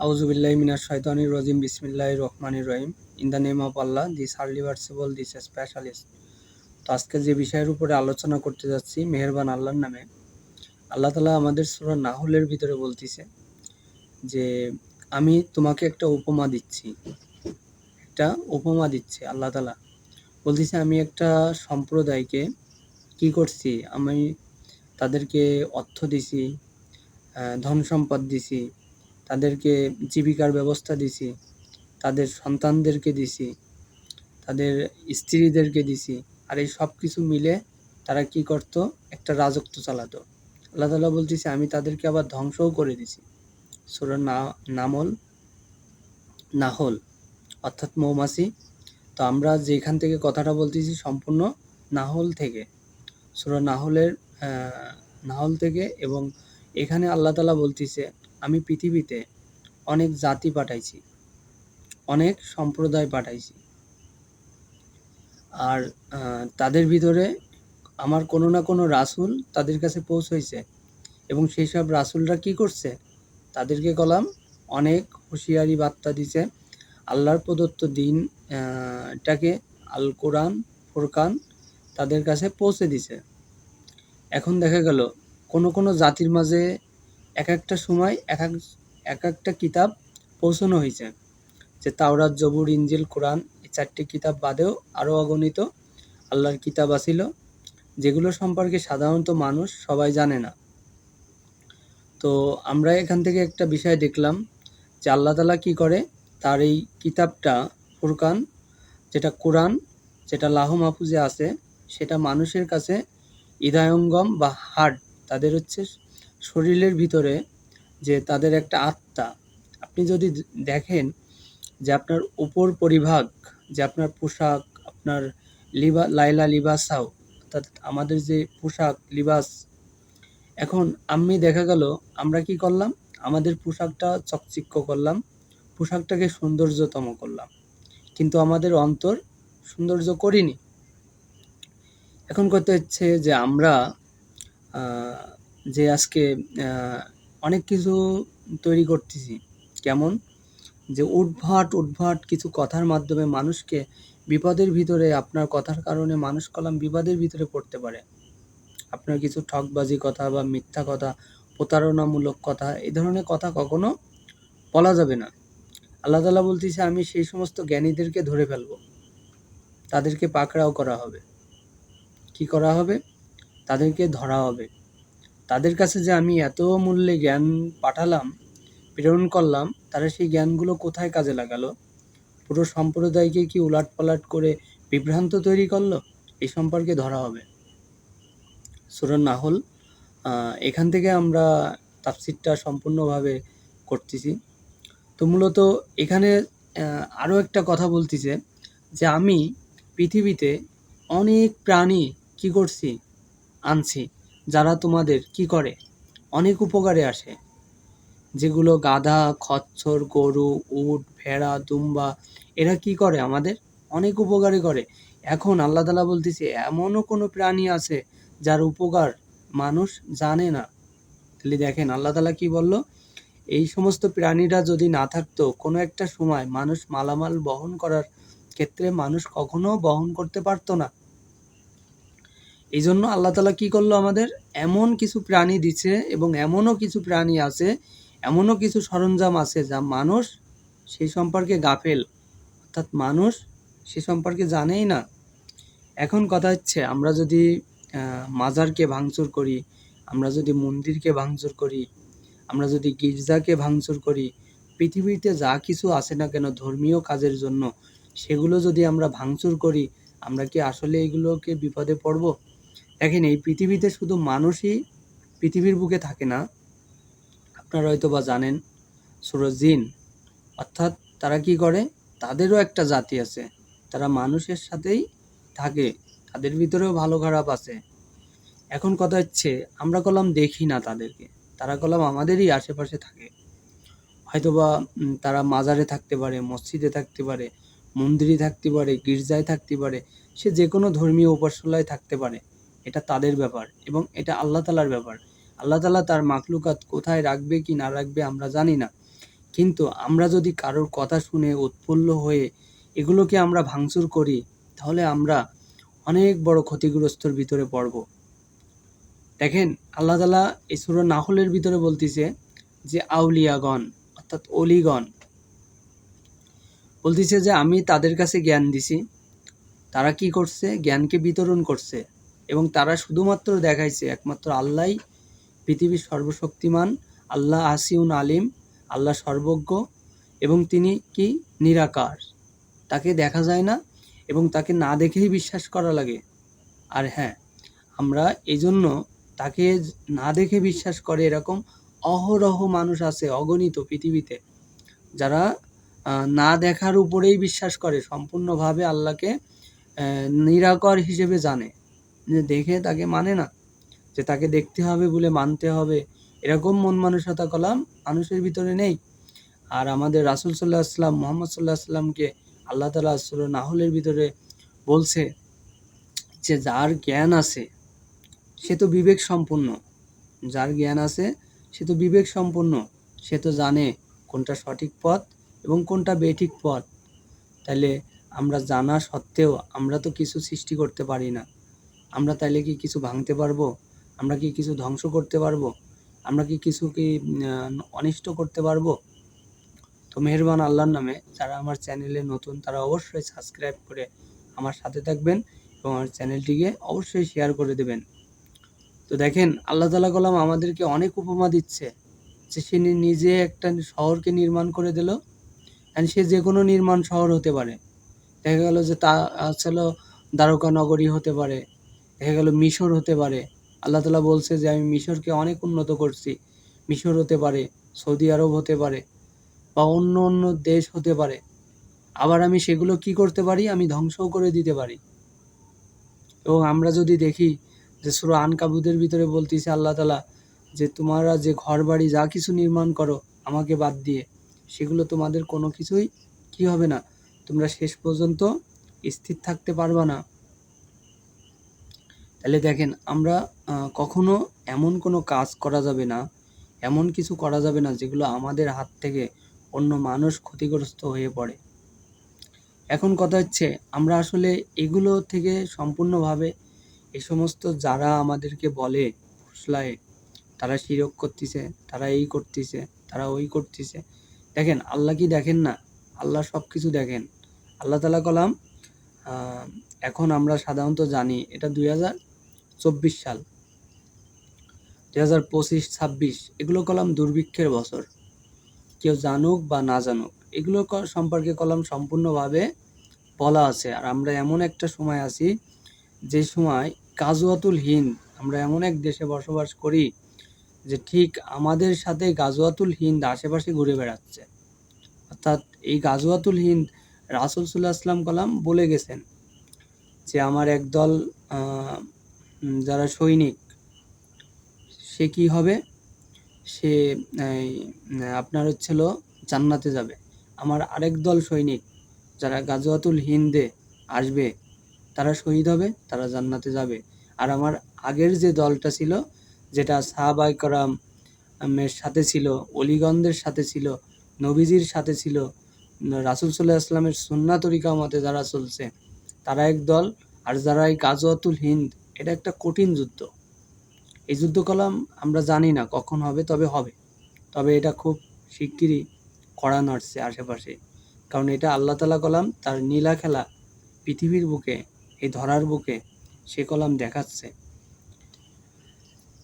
Auzubillahi minash shaitanir rajim. Bismillahir Rahmanir Rahim. In the name of Allah, this hardly merciful, this specialist. তো আজকে যে বিষয়ের উপরে আলোচনা করতে যাচ্ছি মেহেরবান আল্লাহর নামে আল্লাহ তালা আমাদের সুরা নাহলের ভিতরে বলতিছে যে আমি তোমাকে একটা উপমা দিচ্ছি একটা উপমা দিচ্ছে আল্লাহ তালা বলতেছে আমি একটা সম্প্রদায়কে কি করছি আমি তাদেরকে অর্থ দিছি ধন সম্পদ দিছি তাদেরকে জীবিকার ব্যবস্থা দিছি, তাদের সন্তানদেরকে দিছি, তাদের স্ত্রীদেরকে দিছি, আর এই সব কিছু মিলে তারা কি করত? একটা রাজত্ব চালাতো। আল্লাহ তালা বলতেছে, আমি তাদেরকে আবার ধ্বংসও করে দিছি। সুরা না, নামল, নাহল, অর্থাৎ মৌমাছি। তো আমরা যেখান থেকে কথাটা বলতেছি সম্পূর্ণ নাহল থেকে। সুরা নাহলের নাহল থেকে এবং এখানে আল্লাহ তালা বলতেছে আমি পৃথিবীতে অনেক জাতি পাঠাইছি অনেক সম্প্রদায় পাঠাইছি। আর তাদের ভিতরে আমার কোনো না কোনো রাসূল তাদের কাছে পৌঁছাইছে এবং সেই সব রাসূলরা কি করছে? তাদেরকে কলাম অনেক হুঁশিয়ারি বার্তা দিছে। আল্লাহর প্রদত্ত দিন আহ, এটাকে আল কোরআন ফুরকান তাদের কাছে পৌঁছে দিছে। এখন দেখা গেল কোনো কোনো জাতির মাঝে এক একটা সময় এক এক এক একটা কিতাব পৌঁছানো হয়েছে। যে তাওরাত, জবুর ইঞ্জিল কোরআন এই চারটি কিতাব বাদেও আরও অগণিত আল্লাহর কিতাব আছিল, যেগুলো সম্পর্কে সাধারণত মানুষ সবাই জানে না। তো আমরা এখান থেকে একটা বিষয় দেখলাম যে আল্লাহ তালা কি করে, তার এই কিতাবটা, ফুরকান, যেটা কোরআন, যেটা লাহ মাহফুজে আছে, সেটা মানুষের কাছে হৃদয়ঙ্গম বা হার্ট, তাদের হচ্ছে শরীরের ভিতরে যে তাদের একটা আত্মা, আপনি যদি দেখেন যে আপনার উপর পরিভাগ, যে আপনার পোশাক, আপনার লিবা, লাইলা লিবাসাও, অর্থাৎ আমাদের যে পোশাক, লিবাস, এখন আমি দেখা গেল, আমরা কি করলাম? আমাদের পোশাকটা চকচিক্য করলাম, পোশাকটাকে সৌন্দর্যতম করলাম। কিন্তু আমাদের অন্তর সৌন্দর্য করিনি। এখন কথা হচ্ছে যে আমরা যে আজকে অনেক কিছু তৈরি করতেছি। কেমন? যে উদ্ভাট উদ্ভাট কিছু কথার মাধ্যমে মানুষকে বিপদের ভিতরে, আপনার কথার কারণে মানুষ কলাম বিপদের ভিতরে পড়তে পারে। আপনার কিছু ঠকবাজি কথা বা মিথ্যা কথা, প্রতারণামূলক কথা, এই ধরনের কথা কখনো বলা যাবে না। আল্লাহ তালা বলতেছে, আমি সেই সমস্ত জ্ঞানীদেরকে ধরে ফেলব। তাদেরকে পাকড়াও করা হবে। কি করা হবে? তাদেরকে ধরা হবে। তাদের কাছে যে আমি এত মূল্যে জ্ঞান পাঠালাম, প্রেরণ করলাম, তারা সেই জ্ঞানগুলো কোথায় কাজে লাগালো? পুরো সম্প্রদায়কে কি উলাট পালাট করে বিভ্রান্ত তৈরি করল? এই সম্পর্কে ধরা হবে। সুরান নাহল এখান থেকে আমরা তাফসিরটা সম্পূর্ণভাবে করতেছি। তো মূলত এখানে আরও একটা কথা বলতেছে যে আমি পৃথিবীতে অনেক প্রাণী কি করছি, আনছি। যারা তোমাদের কি করে? অনেক উপকারে আসে। যেগুলো গাধা খচ্ছর গরু, উট, ভেড়া, দুম্বা, এরা কি করে আমাদের? অনেক উপকারে করে। এখন আল্লাহ তালা বলতেছে, এমনও কোনো প্রাণী আছে যার উপকার মানুষ জানে না। তাহলে দেখেন আল্লাহ তালা কি বলল, এই সমস্ত প্রাণীরা যদি না থাকতো, কোনো একটা সময় মানুষ মালামাল বহন করার ক্ষেত্রে মানুষ কখনো বহন করতে পারতো না। এই জন্য আল্লাহ তালা কি করল আমাদের? এমন কিছু প্রাণী দিচ্ছে এবং এমনও কিছু প্রাণী আছে, এমনও কিছু সরঞ্জাম আছে যা মানুষ সেই সম্পর্কে গাফেল। অর্থাৎ মানুষ সে সম্পর্কে জানেই না। এখন কথা হচ্ছে, আমরা যদি মাজারকে ভাঙচুর করি, আমরা যদি মন্দিরকে ভাঙচুর করি, আমরা যদি গির্জাকে ভাঙচুর করি, পৃথিবীতে যা কিছু আছে না কেন ধর্মীয় কাজের জন্য, সেগুলো যদি আমরা ভাঙচুর করি, আমরা কি আসলে এগুলোকে বিপদে পড়ব? দেখেন, এই পৃথিবীতে শুধু মানুষই পৃথিবীর বুকে থাকে না। আপনারা হয়তো বা জানেন সুরজিন অর্থাৎ তারা কি করে? তাদেরও একটা জাতি আছে। তারা মানুষের সাথেই থাকে, তাদের ভিতরেও ভালো খারাপ আছে। এখন কথা হচ্ছে, আমরা কলাম দেখি না তাদেরকে। তারা কলাম আমাদেরই আশেপাশে থাকে। হয়তোবা তারা মাজারে থাকতে পারে, মসজিদে থাকতে পারে, মন্দিরে থাকতে পারে, গির্জায় থাকতে পারে, সে যে কোনো ধর্মীয় উপাসনায় থাকতে পারে। এটা তাদের ব্যাপার এবং এটা আল্লাহ তালার ব্যাপার। আল্লাহ তালা তার মাকলুকাত কোথায় রাখবে কি না রাখবে আমরা জানি না। কিন্তু আমরা যদি কারোর কথা শুনে উৎফুল্ল হয়ে এগুলোকে আমরা ভাঙচুর করি, তাহলে আমরা অনেক বড় ক্ষতিগ্রস্তর ভিতরে পড়ব। দেখেন, আল্লাহ তালা এই সুরা নাহলের ভিতরে বলতেছে যে আউলিয়াগণ, অর্থাৎ অলিগণ, বলতেছে যে আমি তাদের কাছে জ্ঞান দিছি। তারা কি করছে? জ্ঞানকে বিতরণ করছে। এবং তারা শুধুমাত্র দেখাইছে একমাত্র আল্লাহই পৃথিবীর সর্বশক্তিমান, আল্লাহ আসিউন আলিম, আল্লাহ সর্বজ্ঞ এবং তিনি কি? নিরাকার। তাকে দেখা যায় না এবং তাকে না দেখেই বিশ্বাস করা লাগে। আর হ্যাঁ আমরা এই জন্য তাকে না দেখে বিশ্বাস করে এরকম অহরহ মানুষ আছে, অগণিত পৃথিবীতে, যারা না দেখার উপরেই বিশ্বাস করে, সম্পূর্ণভাবে আল্লাহকে নিরাকর হিসেবে জানে। দেখে তাকে মানে না, যে তাকে দেখতে হবে বলে মানতে হবে। এরকম মন মানসিকতা কলাম মানুষের ভিতরে নেই। আর আমাদের রাসুল সাল্লাহ আসলাম মোহাম্মদ সাল্লাহ আসলামকে আল্লাহ তালা সুর নাহলের ভিতরে বলছে যে, যার জ্ঞান আছে, সে তো বিবেক সম্পন্ন। যার জ্ঞান আছে, সে তো বিবেক সম্পন্ন। সে তো জানে কোনটা সঠিক পথ এবং কোনটা বেঠিক পথ। তাহলে আমরা জানা সত্ত্বেও আমরা তো কিছু সৃষ্টি করতে পারি না। আমরা তাইলে কি কিছু ভাঙতে পারব? আমরা কি কিছু ধ্বংস করতে পারব? আমরা কি কিছু কি অনিষ্ট করতে পারব? তো মেহেরবান আল্লাহর নামে যারা আমার চ্যানেলে নতুন, তারা অবশ্যই সাবস্ক্রাইব করে আমার সাথে থাকবেন এবং আমার চ্যানেলটিকে অবশ্যই শেয়ার করে দেবেন। তো দেখেন, আল্লাহ তালা কলাম আমাদেরকে অনেক উপমা দিচ্ছে। যে সে নিজে একটা শহরকে নির্মাণ করে দিল অ্যান্ড সে যে কোনো নির্মাণ শহর হতে পারে। দেখা গেল যে তা আসলে দ্বারকা নগরী হতে পারে। দেখা গেল মিশর হতে পারে। আল্লাহ তালা বলছে যে, আমি মিশরকে অনেক উন্নত করছি। মিশর হতে পারে, সৌদি আরব হতে পারে বা অন্য অন্য দেশ হতে পারে। আবার আমি সেগুলো কি করতে পারি? আমি ধ্বংসও করে দিতে পারি। এবং আমরা যদি দেখি যে, সুরা আনকাবুদের ভিতরে বলতেছে আল্লাহ তালা যে, তোমরা যে ঘর বাড়ি যা কিছু নির্মাণ করো আমাকে বাদ দিয়ে, সেগুলো তোমাদের কোনো কিছুই কি হবে না। তোমরা শেষ পর্যন্ত স্থির থাকতে পারবা না। তাহলে দেখেন, আমরা কখনো এমন কোনো কাজ করা যাবে না, এমন কিছু করা যাবে না যেগুলো আমাদের হাত থেকে অন্য মানুষ ক্ষতিগ্রস্ত হয়ে পড়ে। এখন কথা হচ্ছে, আমরা আসলে এগুলো থেকে সম্পূর্ণভাবে এ সমস্ত যারা আমাদেরকে বলে, ফুসলায়, তারা শিরক করতেছে, তারা এই করতেছে, তারা ওই করতেছে। দেখেন, আল্লাহ কি দেখেন না? আল্লাহ সব কিছু দেখেন। আল্লাহ তালা কলাম এখন আমরা সাধারণত জানি, এটা দুই হাজার চব্বিশ সাল। দু হাজার পঁচিশ, ছাব্বিশ, এগুলো কলাম দুর্ভিক্ষের বছর। কেউ জানুক বা না জানুক, এগুলো সম্পর্কে কলাম সম্পূর্ণভাবে বলা আছে। আর আমরা এমন একটা সময় আছি, যে সময় গাজওয়াতুল হিন্দ, আমরা এমন এক দেশে বসবাস করি, যে ঠিক আমাদের সাথে গাজুয়াতুল হিন্দ আশেপাশে ঘুরে বেড়াচ্ছে। অর্থাৎ এই গাজুয়াতুল হিন্দ রাসুল সাল্লাহ আসলাম কলাম বলে গেছেন যে, আমার একদল যারা সৈনিক, সে কি হবে? সে আপনার হচ্ছিল জান্নাতে যাবে। আমার আরেক দল সৈনিক যারা গাজওয়াতুল হিন্দে আসবে, তারা শহীদ হবে, তারা জান্নাতে যাবে। আর আমার আগের যে দলটা ছিল, যেটা সাহাবাই করাম আমের সাথে ছিল অলিগন্ধের সাথে ছিল, নবীজির সাথে ছিল, রাসুল সাল্লাহ আসলামের সুন্না তরিকা মতে যারা চলছে, তারা এক দল। আর যারা এই গাজওয়াতুল হিন্দ এটা একটা কঠিন যুদ্ধ। এই যুদ্ধ কলাম আমরা জানি না কখন হবে, তবে হবে। তবে এটা খুব শিগগিরই করা নড়ছে আশেপাশে। কারণ এটা আল্লাহ তালা কলাম তার নীলা খেলা পৃথিবীর বুকে, এই ধরার বুকে সে কলাম দেখাচ্ছে।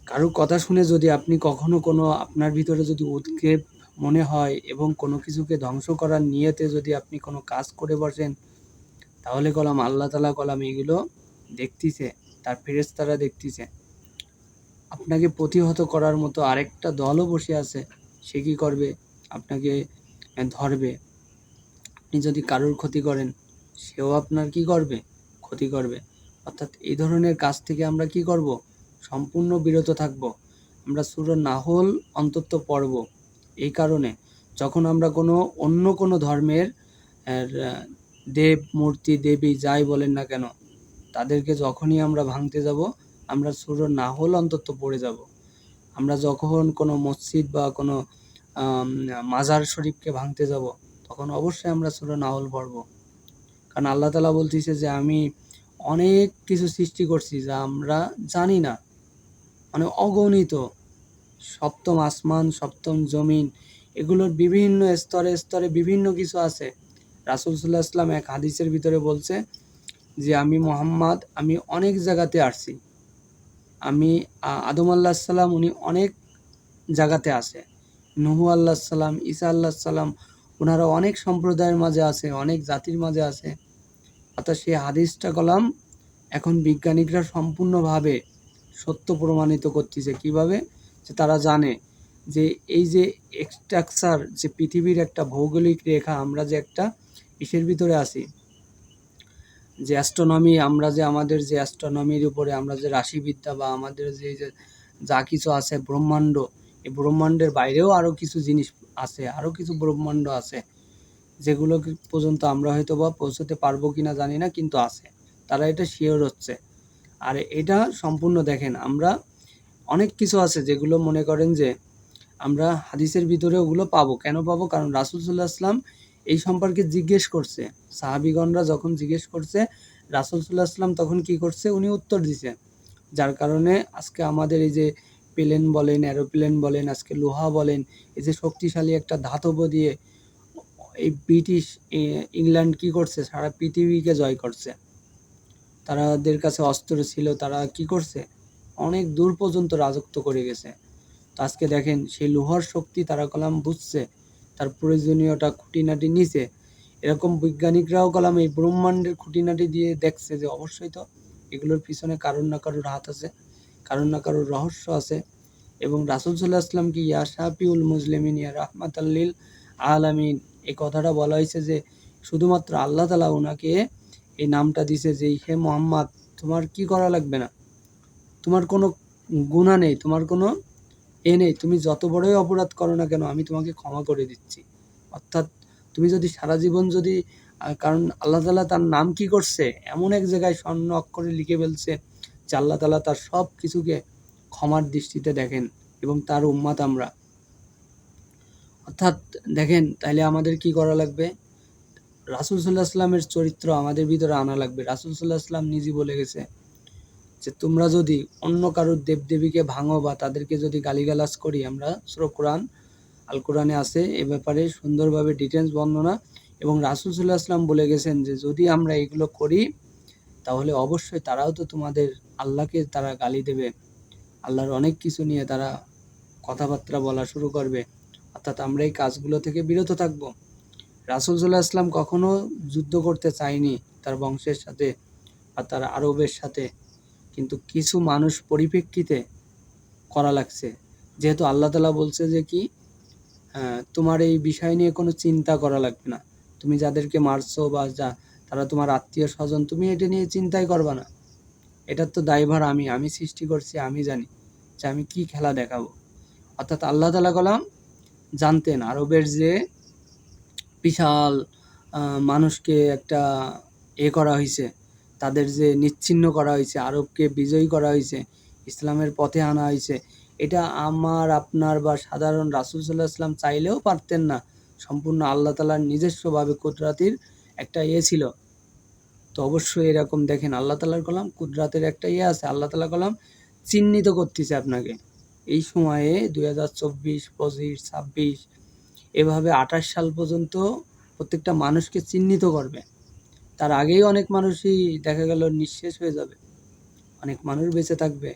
কারও কথা শুনে যদি আপনি কখনো কোনো আপনার ভিতরে যদি উদ্বেগ মনে হয় এবং কোনো কিছুকে ধ্বংস করার নিয়েতে যদি আপনি কোনো কাজ করে বসেন, তাহলে কলাম আল্লাহ তালা কলাম এগুলো দেখতিছে। তার ফেরেশতারা দেখতিছে। আপনাকে প্রতিহত করার মতো আরেকটা দলও বসে আছে, সে কি করবে? আপনাকে ধরবে। আপনি যদি কারোর ক্ষতি করেন, সেও আপনার কি করবে? ক্ষতি করবে। অর্থাৎ এই ধরনের কাজ থেকে আমরা কি করব? সম্পূর্ণ বিরত থাকব। আমরা সুর নাহল অন্তত পড়ব। এই কারণে যখন আমরা কোনো অন্য কোনো ধর্মের দেব, মূর্তি, দেবী যাই বলেন না কেন তাদেরকে যখনই আমরা ভাঙতে যাব, আমরা সুর নাহল অন্তত পড়ে যাব। আমরা যখন কোনো মসজিদ বা কোনো মাজার শরীফকে ভাঙতে যাব, তখন অবশ্যই আমরা সুরা নাহল পড়ব। কারণ আল্লাহ তালা বলতেছে যে, আমি অনেক কিছু সৃষ্টি করছি যা আমরা জানি না। মানে অগণিত, সপ্তম আসমান, সপ্তম জমিন, এগুলোর বিভিন্ন স্তরে স্তরে বিভিন্ন কিছু আছে। রাসুল সাল্লাহ ইসলাম এক হাদিসের ভিতরে বলছে যে আমি মোহাম্মদ, আমি অনেক জায়গাতে আসছি। আমি আদম আল্লাহ সাল্লাম উনি অনেক জায়গাতে আছে। নুহু আল্লাহ সাল্লাম, ঈসা আল্লাহ সাল্লাম ওনারা অনেক সম্প্রদায়ের মাঝে আছে, অনেক জাতির মাঝে আছে। অর্থাৎ সেই হাদিসটা কলাম এখন বিজ্ঞানিকরা সম্পূর্ণভাবে সত্য প্রমাণিত করতেছে। কীভাবে? যে তারা জানে যে এই যে স্ট্রাকচার যে পৃথিবীর একটা ভৌগোলিক রেখা, আমরা যে একটা ইসের ভিতরে আছি যে অ্যাস্ট্রোনমি আমরা যে আমাদের যে অ্যাস্ট্রোনমির উপরে আমরা যে রাশিবিদ্যা বা আমাদের যে যে যা কিছু আছে ব্রহ্মাণ্ড, এই ব্রহ্মাণ্ডের বাইরেও আরও কিছু জিনিস আছে আরও কিছু ব্রহ্মাণ্ড আছে, যেগুলো পর্যন্ত আমরা হয়তো বা পৌঁছতে পারব কিনা জানি না, কিন্তু আছে। তারা এটা শিওর হচ্ছে। আর এটা সম্পূর্ণ দেখেন, আমরা অনেক কিছু আছে যেগুলো মনে করেন যে আমরা হাদিসের ভিতরে ওগুলো পাবো। কেন পাবো? কারণ রাসুল সাল্লাহ আসলাম এই সম্পর্কে জিজ্ঞেস করছে। সাহাবিগণরা যখন জিজ্ঞেস করছে, রাসুল সাল্লাহ তখন কি করছে? উনি উত্তর দিছে। যার কারণে আজকে আমাদের এই যে প্লেন বলেন অ্যারোপ্লেন বলেন, আজকে লোহা বলেন, এই যে শক্তিশালী একটা ধাতব দিয়ে এই ব্রিটিশ ইংল্যান্ড কি করছে? সারা পৃথিবীকে জয় করছে। তারাদের কাছে অস্ত্র ছিল, তারা কি করছে? অনেক দূর পর্যন্ত রাজত্ব করে গেছে। তো আজকে দেখেন, সেই লোহার শক্তি তারা কলাম বুঝছে। তার প্রয়োজনীয়তা খুঁটিনাটি নিছে। এরকম বৈজ্ঞানিকরাও কলাম এই ব্রহ্মাণ্ডের খুঁটিনাটি দিয়ে দেখছে যে অবশ্যই তো এগুলোর পিছনে কারোর না কারোর হাত আছে, কারোর না কারোর রহস্য আছে। এবং রাসুল সাল্লাহ আসলাম কি ইয়া শাফিউল মুসলিমিন ইয়া রাহমাত আল্লিল আলামিন এই কথাটা বলা হয়েছে যে শুধুমাত্র আল্লাহ তালা ওনাকে এই নামটা দিছে যে, হে মোহাম্মদ, তোমার কি করা লাগবে না? তোমার কোনো গুণা নেই, তোমার কোনো এ নেই, তুমি যত বড়ই অপরাধ করো না কেন, আমি তোমাকে ক্ষমা করে দিচ্ছি। অর্থাৎ তুমি যদি সারা জীবন যদি কারণ আল্লাহ তালা তার নাম কি করছে? এমন এক জায়গায় স্বর্ণ অক্ষরে লিখে ফেলছে যে আল্লাহ তালা তার সব কিছুকে ক্ষমার দৃষ্টিতে দেখেন এবং তার উম্মাত আমরা। অর্থাৎ দেখেন তাহলে আমাদের কি করা লাগবে? রাসুল সাল্লাহ আসলামের চরিত্র আমাদের ভিতরে আনা লাগবে। রাসুল সাল্লাহ আসলাম নিজে বলে গেছে যে তোমরা যদি অন্য কারোর দেবদেবীকে ভাঙো বা তাদেরকে যদি গালিগালাজ করি, আমরা সুরো কোরআন, আল কোরআনে আছে এ ব্যাপারে সুন্দরভাবে ডিটেলস বর্ণনা এবং রাসুল আসলাম বলে গেছেন যে যদি আমরা এগুলো করি, তাহলে অবশ্যই তারাও তো তোমাদের আল্লাহকে তারা গালি দেবে। আল্লাহর অনেক কিছু নিয়ে তারা কথাবার্তা বলা শুরু করবে। অর্থাৎ আমরা এই কাজগুলো থেকে বিরত থাকব। রাসুল আসলাম কখনো যুদ্ধ করতে চায়নি তার বংশের সাথে বা তার আরবের সাথে। কিন্তু কিছু মানুষ পরিপ্রেক্ষিতে করা লাগছে। যেহেতু আল্লাহ তালা বলছে যে কি আহ, তোমার এই বিষয় নিয়ে কোনো চিন্তা করা লাগবে না। তুমি যাদেরকে মারছো বা যা তারা তোমার আত্মীয় স্বজন তুমি এটা নিয়ে চিন্তাই করবে না। এটার তো দায়ভার আমি আমি সৃষ্টি করছি আমি জানি যে আমি কি খেলা দেখাবো। অর্থাৎ আল্লাহ তালা কলাম জানতেন আরবের যে বিশাল মানুষকে একটা এ করা হয়েছে তাদের যে নিচ্ছিন্ন করা হয়েছে, আরবকে বিজয়ী করা হয়েছে, ইসলামের পথে আনা হয়েছে, এটা আমার, আপনার বা সাধারণ রাসুল সাল্লাহ ইসলাম চাইলেও পারতেন না। সম্পূর্ণ আল্লাহ তালার নিজস্বভাবে কুদরাতির একটা ইয়ে ছিল। তো অবশ্যই এরকম দেখেন, আল্লাহ তালার কলাম কুদরাতের একটা ইয়ে আছে, আল্লাহ তালা কলাম চিহ্নিত করতেছে আপনাকে। এই সময়ে দুই হাজার চব্বিশ, পঁচিশ, ছাব্বিশ, এভাবে আঠাশ সাল পর্যন্ত প্রত্যেকটা মানুষকে চিহ্নিত করবে। তার আগেই অনেক মানুষই দেখা গেল নিঃশেষ হয়ে যাবে। অনেক মানুষ বেঁচে থাকবে।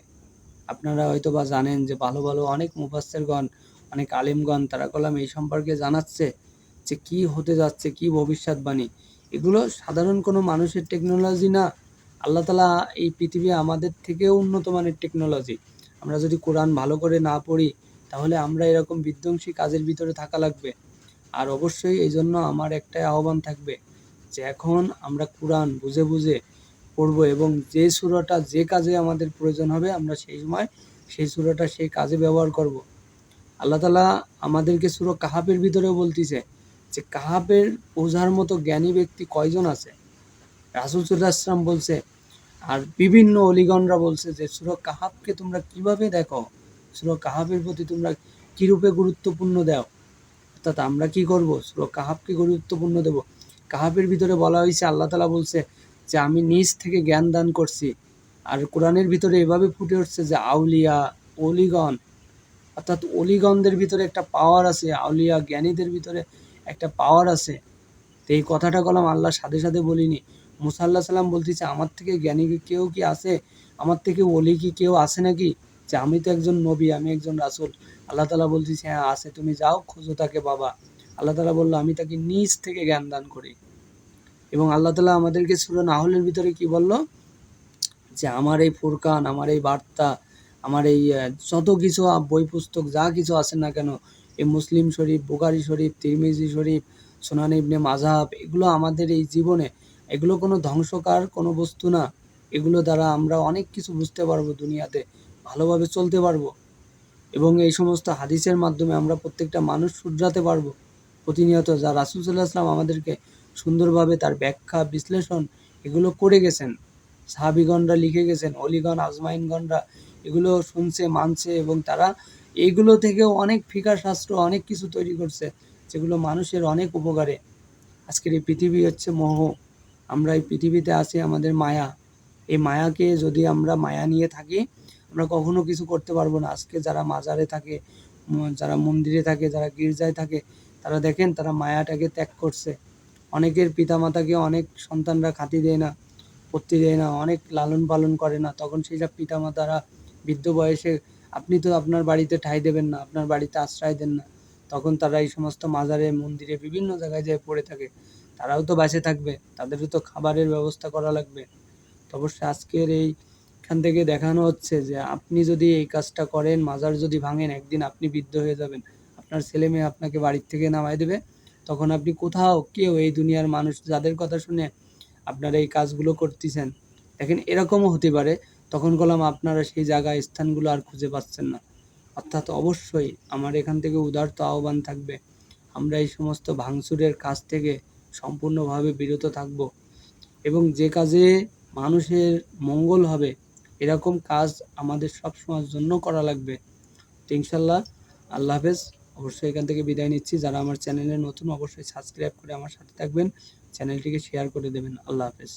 আপনারা হয়তো বা জানেন যে ভালো ভালো অনেক মুফাস্সেরগণ, অনেক আলিমগণ তারা কলাম এই সম্পর্কে জানাচ্ছে যে কি হতে যাচ্ছে, কি ভবিষ্যৎবাণী। এগুলো সাধারণ কোনো মানুষের টেকনোলজি না। আল্লাহ তালা এই পৃথিবী আমাদের থেকেও উন্নত মানের টেকনোলজি আমরা যদি কোরআন ভালো করে না পড়ি, তাহলে আমরা এরকম বিধ্বংসী কাজের ভিতরে থাকা লাগবে। আর অবশ্যই এই জন্য আমার একটাই আহ্বান থাকবে যে এখন আমরা কোরআন বুঝে বুঝে পড়ব এবং যে সুরাটা যে কাজে আমাদের প্রয়োজন হবে, আমরা সেই সময় সেই সুরাটা সেই কাজে ব্যবহার করব। আল্লাহ তালা আমাদেরকে সুরো কাহাবের ভিতরেও বলতিছে যে কাহাবের বোঝার মতো জ্ঞানী ব্যক্তি কয়জন আছে? রাসুল আসলাম বলছে, আর বিভিন্ন অলিগণরা বলছে যে সুরো কাহাবকে তোমরা কীভাবে দেখো? সুরো কাহাবের প্রতি তোমরা কীরূপে গুরুত্বপূর্ণ দাও? অর্থাৎ আমরা কি করব? সুরা কাহাবকে গুরুত্বপূর্ণ দেব। কাহাবের ভিতরে বলা হয়েছে, আল্লাহ তালা বলছে যে, আমি নিজ থেকে জ্ঞান দান করছি। আর কোরআনের ভিতরে এভাবে ফুটে উঠছে যে, আউলিয়া, অলিগণ, অর্থাৎ অলিগণদের ভিতরে একটা পাওয়ার আছে, আউলিয়া জ্ঞানীদের ভিতরে একটা পাওয়ার আছে। তো এই কথাটা কলাম আল্লাহ সাথে সাথে বলিনি। মুসা আল্লাহ সাল্লাম বলতেছে, আমার থেকে জ্ঞানী কেউ কি আছে? আমার থেকে অলি কি কেউ আছে নাকি? যে, আমি তো একজন নবী, আমি একজন রাসূল। আল্লাহ তালা বলতেছে হ্যাঁ আছে, তুমি যাও, খোঁজো তাকে, বাবা। আল্লাহ তালা বলল, আমি তাকে নিজ থেকে জ্ঞান দান করি। এবং আল্লাহ তালা আমাদেরকে সুরা নাহলের ভিতরে কি বলল? যে আমার এই ফুরকান, আমার এই বার্তা, আমার এই যত কিছু বই পুস্তক, যা কিছু আছে না কেন, এই মুসলিম শরীফ, বুখারি শরীফ, তিরমিজি শরীফ, সোনান ইবনে মাঝহাব এগুলো আমাদের এই জীবনে, এগুলো কোনো ধ্বংসকার কোনো বস্তু না। এগুলো দ্বারা আমরা অনেক কিছু বুঝতে পারব, দুনিয়াতে ভালোভাবে চলতে পারব। এবং এই সমস্ত হাদিসের মাধ্যমে আমরা প্রত্যেকটা মানুষ শুধরাতে পারব। প্রতিনিয়ত যা রাসুল সাল্লাহ আসলাম আমাদেরকে সুন্দরভাবে তার ব্যাখ্যা, বিশ্লেষণ এগুলো করে গেছেন। সাহাবিগণরা লিখে গেছেন, অলিগণ, আজমাইনগণরা এগুলো শুনছে, মানছে এবং তারা এইগুলো থেকেও অনেক ফিকার শাস্ত্র অনেক কিছু তৈরি করছে যেগুলো মানুষের অনেক উপকারে। আজকের এই পৃথিবী হচ্ছে মোহ। আমরা এই পৃথিবীতে আছি আমাদের মায়া। এই মায়াকে যদি আমরা মায়া নিয়ে থাকি, আমরা কখনো কিছু করতে পারব না। আজকে যারা মাজারে থাকে যারা মন্দিরে থাকে, যারা গির্জায় থাকে তারা দেখেন, তারা মায়াটাকে ত্যাগ করছে। অনেকের পিতামাতাকে অনেক সন্তানরা খাতি দেয় না পত্তি দেয় না, অনেক লালন পালন করে না। তখন সেই সব পিতামাতারা বৃদ্ধ বয়সে, আপনি তো আপনার বাড়িতে ঠাঁই দেবেন না, আপনার বাড়িতে আশ্রয় দেন না। তখন তারা এই সমস্ত মাজারে, মন্দিরে বিভিন্ন জায়গায় যেয়ে পড়ে থাকে। তারাও তো বাঁচে থাকবে, তাদেরও তো খাবারের ব্যবস্থা করা লাগবে। অবশ্যই আজকের এই এখান থেকে দেখানো হচ্ছে যে, আপনি যদি এই কাজটা করেন, মাজার যদি ভাঙেন, একদিন আপনি বৃদ্ধ হয়ে যাবেন। আপনার ছেলে মেয়ে আপনাকে বাড়ির থেকে নামাই দেবে। তখন আপনি কোথাও কেউ এই দুনিয়ার মানুষ যাদের কথা শুনে আপনারা এই কাজগুলো করতেছেন, দেখেন এরকমও হতে পারে, তখন বললাম আপনারা সেই জায়গায় স্থানগুলো আর খুঁজে পাচ্ছেন না। অর্থাৎ অবশ্যই আমার এখান থেকে উদারত আহ্বান থাকবে, আমরা এই সমস্ত ভাঙচুরের কাজ থেকে সম্পূর্ণভাবে বিরত থাকব এবং যে কাজে মানুষের মঙ্গল হবে, এরকম কাজ আমাদের সব সময়ের জন্য করা লাগবে। ইনশাল্লাহ, আল্লাহ হাফেজ। অবশ্যই এখান থেকে বিদায় নিচ্ছি। যারা আমার চ্যানেলে নতুন, অবশ্যই সাবস্ক্রাইব করে আমার সাথে থাকবেন। চ্যানেলটিকে শেয়ার করে দেবেন। আল্লাহ হাফেজ।